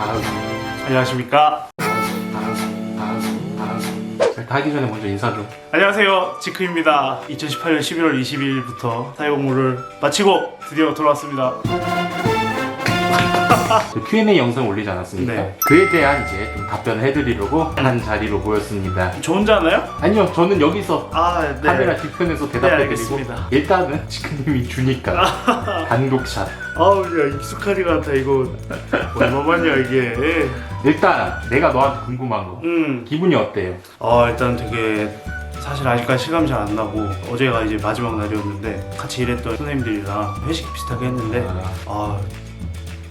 안녕하십니까. 자, 다 하기 전에 먼저 인사 좀. 안녕하세요. 지크입니다. 2018년 11월 22일부터 사회공무를 마치고 드디어 돌아왔습니다. 그 Q&A 영상 올리지 않았습니까? 네. 그에 대한 이제 좀 답변을 해드리려고 한 자리로 모였습니다. 저 혼자 하나요? 아니요, 저는 여기서 아, 네. 카메라 뒤편에서 네, 대답해드리고 알겠습니다. 일단은 지크님이 주니까 단독샷. 아우, 야, 익숙하지가 않다, 이거. 얼마만이야, 이게. 일단 내가 너한테 궁금한 거. 음. 기분이 어때요? 아, 일단 되게. 사실 아직까지 시감이 잘 안 나고 어제가 이제 마지막 날이었는데 같이 일했던 선생님들이랑 회식 비슷하게 했는데 아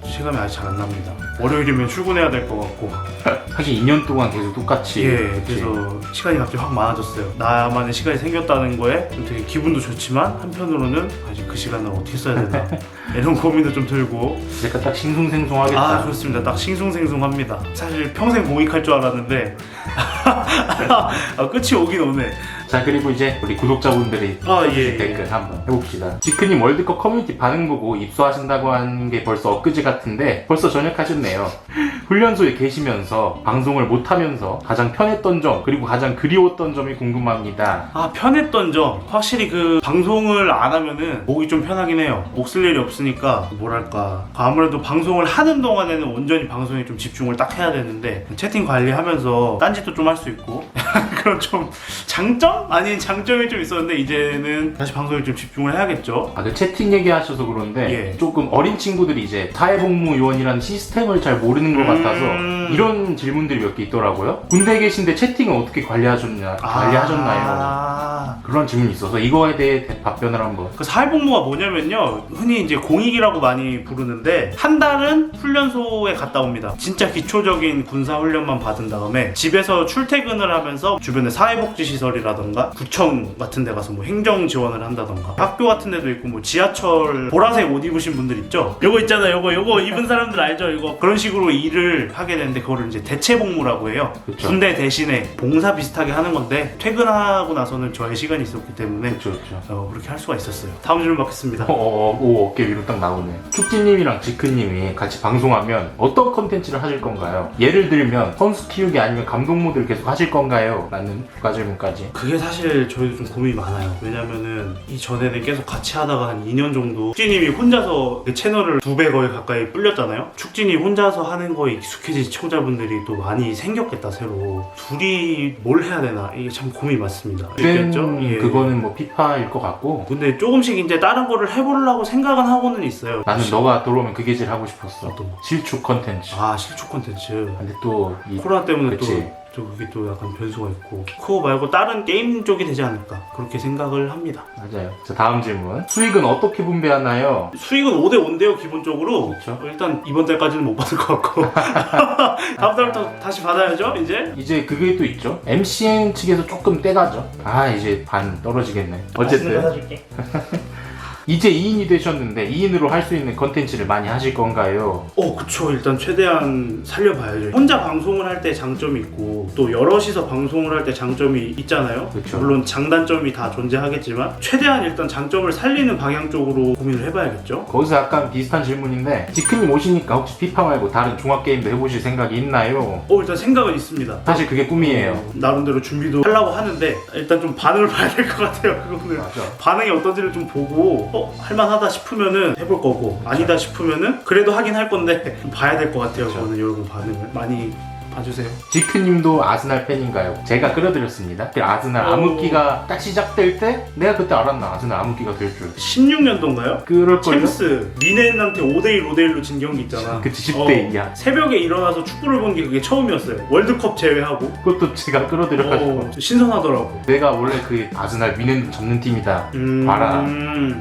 시감이 아직 잘 안 납니다 월요일이면 출근해야 될 것 같고 사실 2년 동안 계속 똑같이. 예, 그치? 그래서 시간이 갑자기 확 많아졌어요. 나만의 시간이 생겼다는 거에 좀 되게 기분도 좋지만 한편으로는 아직 그 시간을 어떻게 써야 되나 이런 고민도 좀 들고 약간 딱 싱숭생숭하겠다. 아 그렇습니다. 딱 싱숭생숭합니다. 사실 평생 공익할 줄 알았는데 아, 끝이 오긴 오네. 자 그리고 이제 우리 구독자분들이 아 예. 예. 댓글 한번 해봅시다. 지크님 월드컵 커뮤니티 반응 보고 입소하신다고 한 게 벌써 엊그제 같은데 벌써 전역하셨네요. 훈련소에 계시면서 방송을 못하면서 가장 편했던 점 그리고 가장 그리웠던 점이 궁금합니다. 아 편했던 점 확실히 그 방송을 안 하면은 목이 좀 편하긴 해요 목쓸 일이 없으니까 뭐랄까 아무래도 방송을 하는 동안에는 온전히 방송에 좀 집중을 딱 해야 되는데 채팅 관리하면서 딴짓도 좀 할 수 있고 그런 좀 장점? 아닌 장점이 좀 있었는데 이제는 다시 방송에 좀 집중을 해야겠죠 아, 그 채팅 얘기하셔서 그런데 예. 조금 어린 친구들이 이제 사회복무 요원이라는 시스템을 잘 모르는 것 음. 같아서 이런 질문들이 몇 개 있더라고요. 군대에 계신데 채팅을 어떻게 관리하셨냐, 관리하셨나요? 아. 그런 질문이 있어서 이거에 대해 대- 답변을 한번. 그 사회복무가 뭐냐면요 흔히 이제 공익이라고 많이 부르는데 한 달은 훈련소에 갔다 옵니다 진짜 기초적인 군사 훈련만 받은 다음에 집에서 출퇴근을 하면서 주변에 사회복지시설이라던가 구청 같은 데 가서 뭐 행정 지원을 한다던가 학교 같은 데도 있고 뭐 지하철 보라색 옷 입으신 분들 있죠 요거 있잖아요 요거 요거 입은 사람들 알죠 이거 그런 식으로 일을 하게 되는데 그거를 이제 대체 복무라고 해요 그쵸. 군대 대신에 봉사 비슷하게 하는 건데 퇴근하고 나서는 저의 시간이 있었기 때문에 그렇죠, 그렇죠. 어, 그렇게 할 수가 있었어요. 다음 질문 받겠습니다. 어, 어, 오, 어깨 위로 딱 나오네. 축지님이랑 지크님이 같이 방송하면 어떤 컨텐츠를 하실 건가요? 예를 들면 선수 키우기 아니면 감독 모드를 계속 하실 건가요? 라는 추가 질문까지. 그게 사실 저희도 좀 고민이 많아요. 왜냐면은 이전에는 계속 같이 하다가 한 2년 정도 축진님이 혼자서 그 채널을 두 배 거의 가까이 불렸잖아요. 축진이 혼자서 하는 거에 익숙해진 시청자분들이 또 많이 생겼겠다 새로. 둘이 뭘 해야 되나 이게 참 고민이 많습니다. 알겠죠? 예. 그거는 뭐 피파일 것 같고 근데 조금씩 이제 다른 거를 해보려고 생각은 하고는 있어요. 나는 너가 들어오면 그 계질 하고 싶었어. 어떤 거? 실축 컨텐츠. 아 실축 콘텐츠. 근데 또 이 코로나 때문에 그치. 또, 또 그게 또 약간 변수가 있고 그거 말고 다른 게임 쪽이 되지 않을까 그렇게 생각을 합니다 맞아요. 자 다음 질문. 수익은 어떻게 분배하나요? 수익은 5대 5인데요 기본적으로 그렇죠. 어, 일단 이번 달까지는 못 받을 것 같고 다음 달부터 다시 받아야죠 이제 이제 그게 또 있죠. MCN 측에서 조금 떼가죠. 아 이제 반 떨어지겠네. 어쨌든 사줄게 이제 2인이 되셨는데 2인으로 할 수 있는 컨텐츠를 많이 하실 건가요? 어 그쵸 일단 최대한 살려봐야죠 혼자 방송을 할 때 장점이 있고 또 여럿이서 방송을 할 때 장점이 있잖아요 그쵸. 물론 장단점이 다 존재하겠지만 최대한 일단 장점을 살리는 방향 쪽으로 고민을 해봐야겠죠 거기서 약간 비슷한 질문인데 지크님 오시니까 혹시 피파 말고 다른 종합 게임도 해보실 생각이 있나요? 어 일단 생각은 있습니다 사실 그게 꿈이에요. 어, 나름대로 준비도 하려고 하는데 일단 좀 반응을 봐야 될 것 같아요 그거는 맞아. 반응이 어떤지를 좀 보고 어 할만하다 싶으면은 해볼 거고 아니다 싶으면은 그래도 하긴 할 건데 좀 봐야 될 것 같아요. 저는 여러분 반응을 많이 봐주세요 지크님도 아스날 팬인가요? 제가 끌어드렸습니다. 그 아스날 오. 암흑기가 딱 시작될 때 내가 그때 알았나 아스날 암흑기가 될 줄. 16년도인가요? 그럴걸요? 챔스 미넨한테 5대1 5대1로 진 경기 있잖아 그치 10대 2야. 새벽에 일어나서 축구를 본 게 그게 처음이었어요 월드컵 제외하고 그것도 제가 끌어들여가지고 어, 신선하더라고 내가 원래 그 아스날 미는 접는 팀이다. 음, 봐라.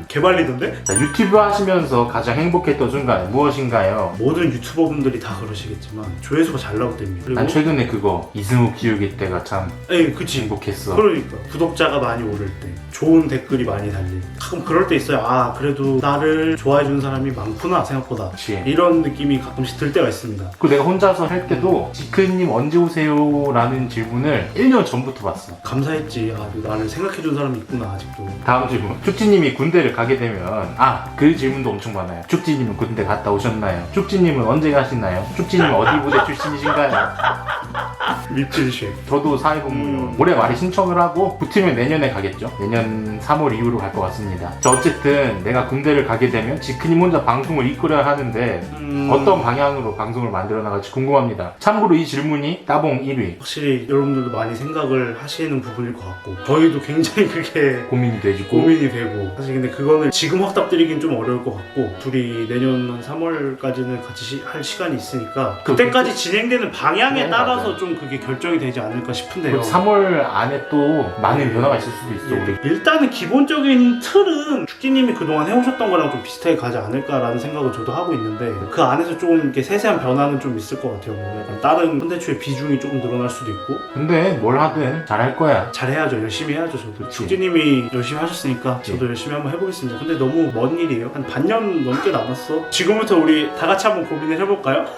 개발리던데? 자, 유튜브 하시면서 가장 행복했던 순간 무엇인가요? 모든 유튜버분들이 다 그러시겠지만 조회수가 잘 나올 때입니다. 그리고 난 최근에 그거 이승우 키우기 때가 참 예, 그치. 행복했어. 그러니까 구독자가 많이 오를 때 좋은 댓글이 많이 달릴 때 가끔 그럴 때 있어요 아 그래도 나를 좋아해 주는 사람이 많구나 생각보다 그치. 이런 느낌이 가끔씩 들 때가 있습니다 그 내가 혼자서 할 때도 지크님 언제 오세요? 라는 질문을 1년 전부터 봤어. 감사했지 아 나를 생각해 준 사람이 있구나 아직도 다음 질문. 축지님이 군대를 가게 되면 아 그 질문도 엄청 많아요. 축지님은 군대 갔다 오셨나요? 축지님은 언제 가시나요? 축지님은 어디 부대 출신이신가요? ha ha ha ha 밉질쉐 저도 사회복무요. 음. 올해 말에 신청을 하고 붙으면 내년에 가겠죠. 내년 3월 이후로 갈 것 같습니다. 자, 어쨌든 내가 군대를 가게 되면 지크님 혼자 방송을 이끌어야 하는데 음, 어떤 방향으로 방송을 만들어 나갈지 궁금합니다. 참고로 이 질문이 따봉 1위 확실히 여러분들도 많이 생각을 하시는 부분일 것 같고 저희도 굉장히 그게 고민이 되지고 고민이 되고 사실 근데 그거는 지금 확답드리긴 좀 어려울 것 같고 둘이 내년 한 3월까지는 같이 시- 할 시간이 있으니까 그- 그때까지 진행되는 방향에 네, 따라서 맞아요. 좀 그게 결정이 되지 않을까 싶은데요. 3월 안에 또 많은 변화가 있을 수도 있어 우리 예, 일단은 기본적인 틀은 축기님이 그동안 해오셨던 거랑 좀 비슷하게 가지 않을까라는 생각을 저도 하고 있는데 그 안에서 좀 이렇게 세세한 변화는 좀 있을 것 같아요. 뭐 약간 다른 콘텐츠의 비중이 조금 늘어날 수도 있고 근데 뭘 하든 잘할 거야 잘해야죠. 열심히 해야죠. 저도 그치. 축지님이 열심히 하셨으니까. 저도 열심히 한번 해보겠습니다. 근데 너무 먼 일이에요. 한 반년 넘게 남았어. 지금부터 우리 다 같이 한번 고민을 해볼까요?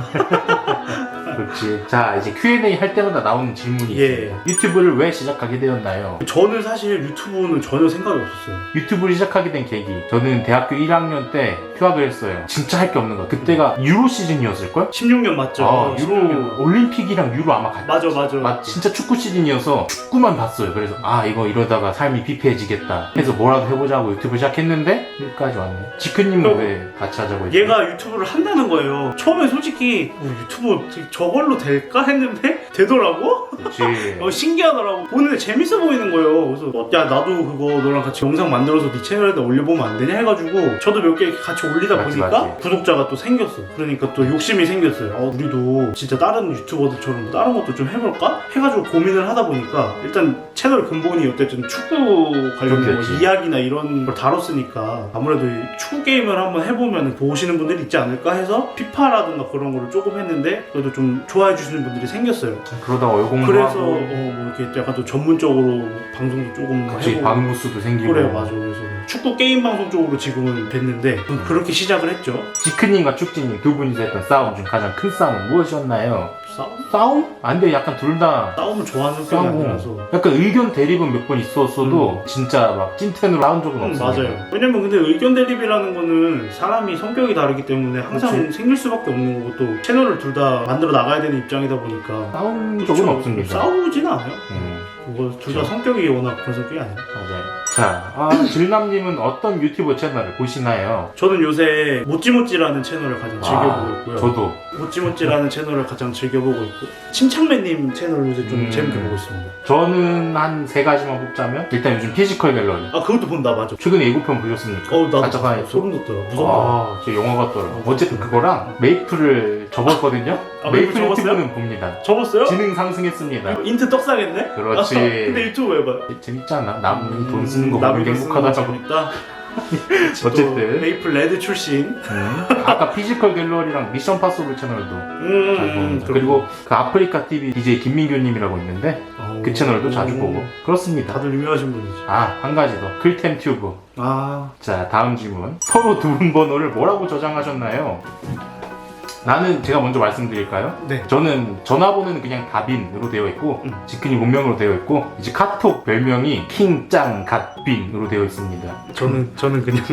그렇지 자 이제 Q&A 할 때 마다 나오는 질문이 예. 있습니다 유튜브를 왜 시작하게 되었나요? 저는 사실 유튜브는 전혀 생각이 없었어요. 유튜브를 시작하게 된 계기 저는 대학교 1학년 때 휴학을 했어요 진짜 할 게 없는 거야 그때가 유로 시즌이었을걸? 16년 맞죠? 아, 16년. 유로 올림픽이랑 유로 아마 같이 맞아 맞아. 아, 진짜 축구 시즌이어서 축구만 봤어요. 그래서 아 이거 이러다가 삶이 피폐해지겠다. 해서 뭐라도 해보자고 유튜브 시작했는데 여기까지 왔네. 지크님은 어? 왜 같이 하자고 했어요? 얘가 유튜브를 한다는 거예요. 처음에 솔직히 어, 유튜브 저걸로 될까 했는데 되더라고. 그렇지. 어, 신기하더라고. 보는데 재밌어 보이는 거예요. 그래서 어, 야 나도 그거 너랑 같이 영상 만들어서 네 채널에다 올려보면 안 되냐 해가지고 저도 몇 개 같이 올리다 맞지, 보니까 맞지. 구독자가 또 생겼어. 그러니까 또 욕심이 생겼어요. 어, 우리도 진짜 다른 유튜버들처럼 뭐 다른 것도 좀 해볼까? 해가지고 고민을 하다 보니까 일단 채널 근본이 어쨌든 축구 관련된 뭐 그렇겠지. 이야기나 이런 걸 다뤘으니까 아무래도 이 축구 게임을 한번 해보면 보시는 분들이 있지 않을까 해서 피파라든가 그런 거를 조금 했는데 그래도 좀 좋아해 주시는 분들이 생겼어요. 그러다가 얼공도 그래서 하고. 어, 뭐 이렇게 약간 또 전문적으로 방송도 조금 해보고. 방구수도 생기고. 그래 맞아. 그래서 축구 게임 방송 쪽으로 지금은 됐는데 좀 그렇게 시작을 했죠. 지크님과 축지님 두 분이서 했던 싸움 중 가장 큰 싸움은 무엇이었나요? 싸움? 싸움? 안 돼. 약간 둘 다 싸움을 좋아하는 싸우고 아니라서 약간 의견 대립은 몇 번 있었어도 진짜 막 찐텐으로 싸운 적은 음, 없어요. 맞아요 왜냐면 근데 의견 대립이라는 거는 사람이 성격이 다르기 때문에 항상 그치. 생길 수밖에 없는 거고 또 채널을 둘 다 만들어 나가야 되는 입장이다 보니까 싸운 적은 그렇죠. 없습니다. 싸우지는 않아요 음. 그거 둘다 성격이 워낙 그런 성격이 아니라 맞아요. 자, 아, 질남님은 어떤 유튜브 채널을 보시나요? 저는 요새 모찌모찌라는 채널을 가장 즐겨보고 아, 있고요 저도 모찌모찌라는 채널을 가장 즐겨보고 있고 침착맨님 채널을 요새 좀 음. 재밌게 보고 있습니다 저는 한 세 가지만 뽑자면 일단 요즘 피지컬 갤러리 아 그것도 본다 맞아 최근에 예고편 보셨습니까? 어 나도 가짜가 봤어. 소름 돋더라 무섭다 아, 진짜 영화 같더라고. 어, 어쨌든 그거랑 메이플을 접었거든요. 아, 메이플 메이플 접었어요? 유튜브는 봅니다. 접었어요? 지능 상승했습니다. 인트 떡상했네? 그렇지. 아, 근데 유튜브 왜 봐? 재밌잖아. 남이 돈 쓰는 거 음, 쓰는 거 행복하다고. 재밌다 어쨌든. 또 메이플 레드 출신 음. 아까 피지컬 갤러리랑 미션 파서블 채널도 음, 잘 봅니다. 그리고 그 아프리카 TV DJ 김민규님이라고 있는데 그 채널도 자주 보고 그렇습니다. 다들 유명하신 분이죠 아, 한 가지 더. 클템 튜브. 아 자, 다음 질문. 서로 두 분 번호를 뭐라고 저장하셨나요? 나는 제가 먼저 말씀드릴까요? 네. 저는 전화번호는 그냥 다빈으로 되어 있고 음. 지크니 본명으로 되어 있고 이제 카톡 별명이 킹짱 갓빈으로 되어 있습니다. 저는 저는 그냥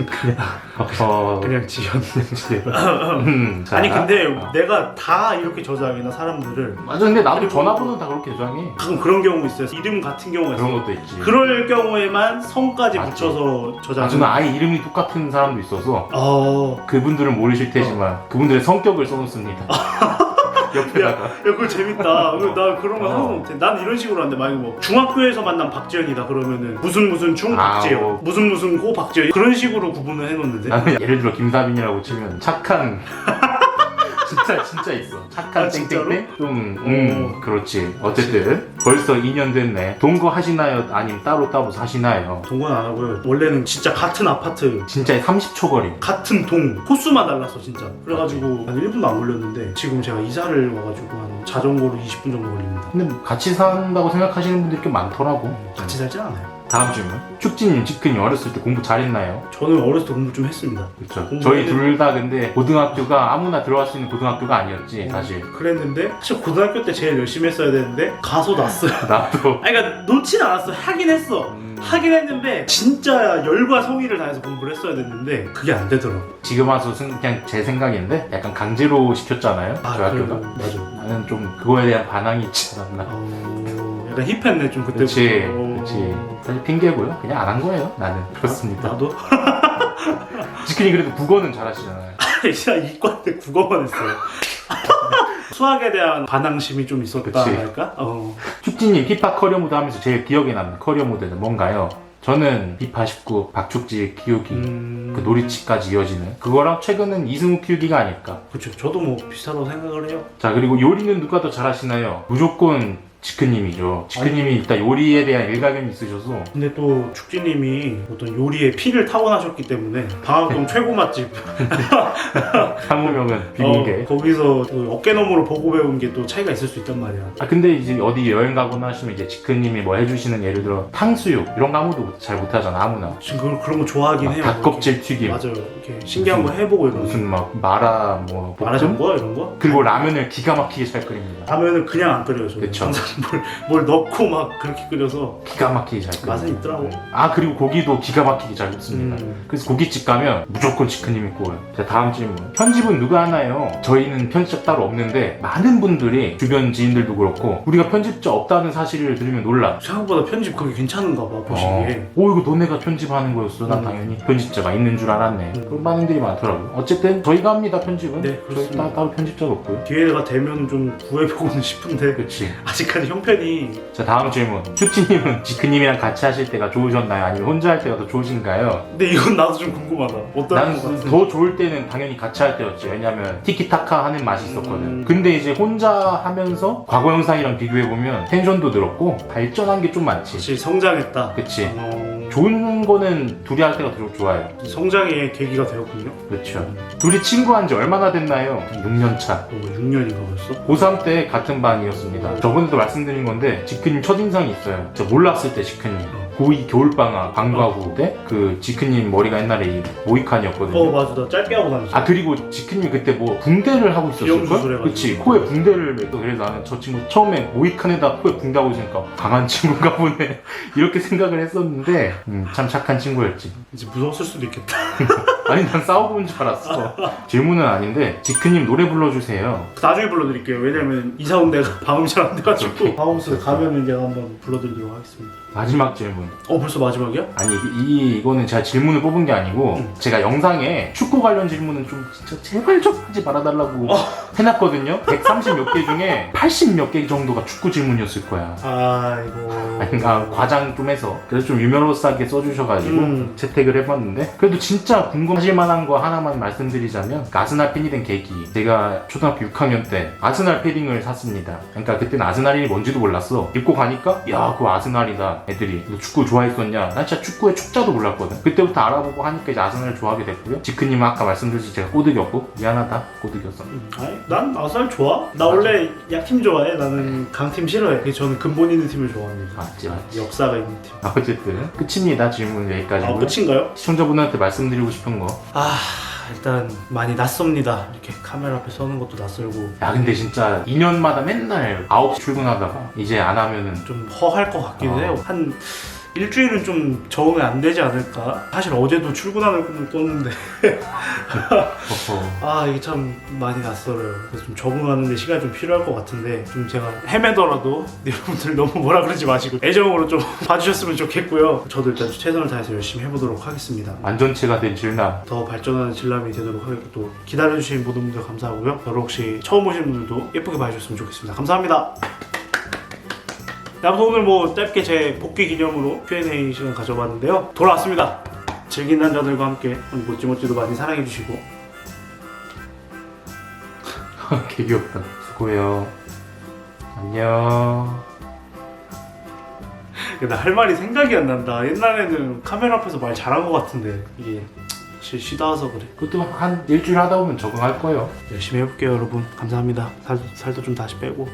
어... 그냥 지현 음, 자. 아니 근데 어. 내가 다 이렇게 저장해나 사람들을 맞아 근데 나도 그리고- 전화번호 다 그렇게 저장해. 가끔 그런 경우 있어요 이름 같은 경우가 그런 있어요 것도 있지. 그럴 경우에만 성까지 맞지. 붙여서 아, 저장 저는 아예 이름이 똑같은 사람도 있어서 어... 그분들은 모르실 테지만 그분들의 성격을 써 놓습니다. 옆에다가. 야 그거 재밌다. 그거 나 그런 거 어. 하나도 못해. 난 이런 식으로 하는데 만약에 뭐 중학교에서 만난 박지현이다 그러면은 무슨 무슨 중 아, 박지현, 뭐. 무슨 무슨 고 박지현 그런 식으로 구분을 해놓는데. 나는 예를 들어 김사빈이라고 치면 착한 진짜 진짜 있어. 착한 아, 진짜로? 땡땡땡. 좀 음, 어. 그렇지. 어쨌든 벌써 2년 됐네. 동거 하시나요? 아니면 따로 따로 사시나요? 동건 안 하고요. 원래는 진짜 같은 아파트 진짜 30초 거리. 같은 동 코스만 달랐어 진짜 그래가지고 한 1분도 안 걸렸는데 지금 제가 이사를 와가지고 한 자전거로 20분 정도 걸립니다 근데 뭐 같이 산다고 생각하시는 분들이 꽤 많더라고. 같이 살진 않아요 다음 질문. 축지님, 지크님 어렸을 때 공부 잘했나요? 저는 어렸을 때 공부 좀 했습니다 그렇죠. 공부는- 저희 둘 다 근데 고등학교가 아무나 들어갈 수 있는 고등학교가 아니었지 사실. 그랬는데 사실 고등학교 때 제일 열심히 했어야 되는데 가서 났어요 나도. 아니 그러니까 놓진 않았어 하긴 했어 음, 하긴 했는데 진짜 열과 성의를 다해서 공부를 했어야 됐는데 그게 안 되더라고 지금 와서 승- 그냥 제 생각인데 약간 강제로 시켰잖아요. 저희 학교가. 그래도 맞아 나는 좀 그거에 대한 반항이 있지 않나. 어, 약간 힙했네 좀 그때부터 어. 그렇지. 사실 핑계고요. 그냥 안 한 거예요. 나는 그렇습니다. 나도? 지크님 그래도 국어는 잘하시잖아요. 진짜 이과 때 국어만 했어요 수학에 대한 반항심이 좀 있었다 그치. 할까? 어. 축지님 피파 커리어 모드 하면서 제일 기억에 남는 커리어 모드는 뭔가요? 저는 피파 19 박축지 키우기 음... 그 놀이치까지 이어지는 그거랑 최근은 이승우 키우기가 아닐까. 그쵸 저도 뭐 비슷하다고 생각을 해요 자 그리고 요리는 누가 더 잘하시나요? 무조건 지크님이죠. 지크님이 일단 요리에 대한 일가견이 있으셔서 근데 또 축지님이 어떤 요리에 피를 타고나셨기 때문에 방학동 최고 맛집 한무명은 비공개. 어, 거기서 그 어깨너머로 보고 배운 게 또 차이가 있을 수 있단 말이야 아 근데 이제 어디 여행 가거나 하시면 이제 지크님이 뭐 해주시는 예를 들어 탕수육 이런 거 아무도 잘 못하잖아 아무나. 지금 그런, 그런 거 좋아하긴 막 해요 닭껍질 튀김. 맞아요 이렇게 신기한 거 해보고 이런 거 무슨 막 마라 뭐 볶음? 마라샹궈 이런 거? 그리고 라면을 기가 막히게 잘 끓입니다. 라면은 그냥 안 끓여요 저는 그쵸. 항상 뭘, 뭘 넣고 막 그렇게 끓여서 기가 막히게 잘 끓여요. 맛은 있더라고 아 그리고 고기도 기가 막히게 잘 굽습니다. 음. 그래서 고깃집 가면 무조건 치크님이 구워요. 자 다음 질문. 편집은 누가 하나요? 저희는 편집자 따로 없는데 많은 분들이 주변 지인들도 그렇고 우리가 편집자 없다는 사실을 들으면 놀라. 생각보다 편집 그게 괜찮은가 봐 보시기에 어, 오 이거 너네가 편집하는 거였어? 난 음. 당연히 편집자가 있는 줄 알았네. 음. 그런 반응들이 많더라고요. 어쨌든 저희가 합니다 편집은. 네, 저희 그렇습니다. 따, 따로 편집자가 없고요. 기회가 되면 좀 구해보고는 싶은데 그렇지. 아직까지 형편이 자 다음 질문. 슈티님은 지크님이랑 같이 하실 때가 좋으셨나요? 아니면 혼자 할 때가 더 좋으신가요? 근데 이건 나도 좀 궁금하다 어떤 난것 같은데 더 좋을 때는 당연히 같이 할 때였지. 왜냐면 티키타카 하는 맛이 있었거든. 음. 근데 이제 혼자 하면서 과거 영상이랑 비교해 보면 텐션도 늘었고 발전한 게 좀 많지. 역시 성장했다 그치. 어, 좋은 거는 둘이 할 때가 더 좋아요. 성장의 계기가 되었군요 그렇죠. 둘이 친구한 지 얼마나 됐나요? 6년 차. 어, 6년인가 벌써? 고3 때 같은 반이었습니다. 저번에도 말씀드린 건데 지크님 첫인상이 있어요. 저 몰랐을 때 지크님. 고2 겨울방학 방과 후 때 그 지크님 머리가 옛날에 이 모이칸이었거든요. 어 맞아. 나 짧게 하고 다녔어. 아 그리고 지크님 그때 뭐 붕대를 하고 있었을걸? 그치. 코에 붕대를 매고 그래서 나는 저 친구 처음에 모이칸에다 코에 붕대 하고 있으니까 강한 친구인가 보네. 이렇게 생각을 했었는데 음, 참 착한 친구였지. 이제 무서웠을 수도 있겠다. 아니 난온줄 알았어. 질문은 아닌데 지크님 노래 불러주세요. 나중에 불러드릴게요. 왜냐면 이사 온 데가 방음이 잘 안 돼가지고. 오케이. 방음室가면은 제가 한번 불러드리도록 하겠습니다 마지막 질문. 어 벌써 마지막이야? 아니 이, 이거는 제가 질문을 뽑은 게 아니고 음. 제가 영상에 축구 관련 질문은 좀 진짜 제발 좀 하지 말아달라고 어. 해놨거든요. 130 몇 개 중에 80 몇 개 정도가 축구 질문이었을 거야. 아이고. 아닌가 과장 좀 해서. 그래서 좀 유머러스하게 써주셔가지고 음. 채택을 해봤는데 그래도 진짜 궁금하실 만한 거 하나만 말씀드리자면 그 아스날 팬이 된 계기. 제가 초등학교 6학년 때 아스날 패딩을 샀습니다. 그러니까 그때는 아스날이 뭔지도 몰랐어. 입고 가니까 야 그거 아스날이다 애들이 너 축구 좋아했었냐? 난 진짜 축구의 축자도 몰랐거든. 그때부터 알아보고 하니까 이제 아스날을 좋아하게 됐고요. 지크님은 아까 말씀드렸듯이 제가 꼬드겼고 미안하다. 꼬드겼어 음, 아니 난 아스날 좋아. 나 원래 약팀 좋아해. 나는 강팀 싫어해. 저는 근본 있는 팀을 좋아합니다. 맞지 맞지. 역사가 있는 팀. 아, 어쨌든 끝입니다. 질문 아, 여기까지고요. 끝인가요? 시청자분한테 말씀드리고 싶은 거. 아 일단 많이 낯섭니다. 이렇게 카메라 앞에 서는 것도 낯설고. 야 근데 진짜 2년마다 맨날 9시 출근하다가 이제 안 하면은 좀 허할 것 같기도 어. 해요. 한 일주일은 좀 적응이 안 되지 않을까? 사실 어제도 출근하는 꿈을 꿨는데. 아 이게 참 많이 낯설어요. 그래서 좀 적응하는 데 시간이 좀 필요할 것 같은데 좀 제가 헤매더라도 여러분들 너무 뭐라 그러지 마시고 애정으로 좀 봐주셨으면 좋겠고요. 저도 일단 최선을 다해서 열심히 해보도록 하겠습니다. 완전체가 된 질남. 더 발전하는 진람이 되도록 하겠고 또 기다려주신 모든 분들 감사하고요. 저를 혹시 처음 오신 분들도 예쁘게 봐주셨으면 좋겠습니다. 감사합니다. 네, 아무튼 오늘 뭐 짧게 제 복귀 기념으로 Q&A 시간 가져봤는데요 돌아왔습니다 즐긴 남자들과 함께 멋지멋지도 많이 사랑해주시고 개 귀엽다. 수고해요. 안녕. 나 할 말이 생각이 안 난다. 옛날에는 카메라 앞에서 말 잘한 것 같은데 이게 실 쉬다 와서 그래. 그것도 한 일주일 하다 보면 적응할 거예요. 열심히 해볼게요, 여러분. 감사합니다. 살, 살도 좀 다시 빼고.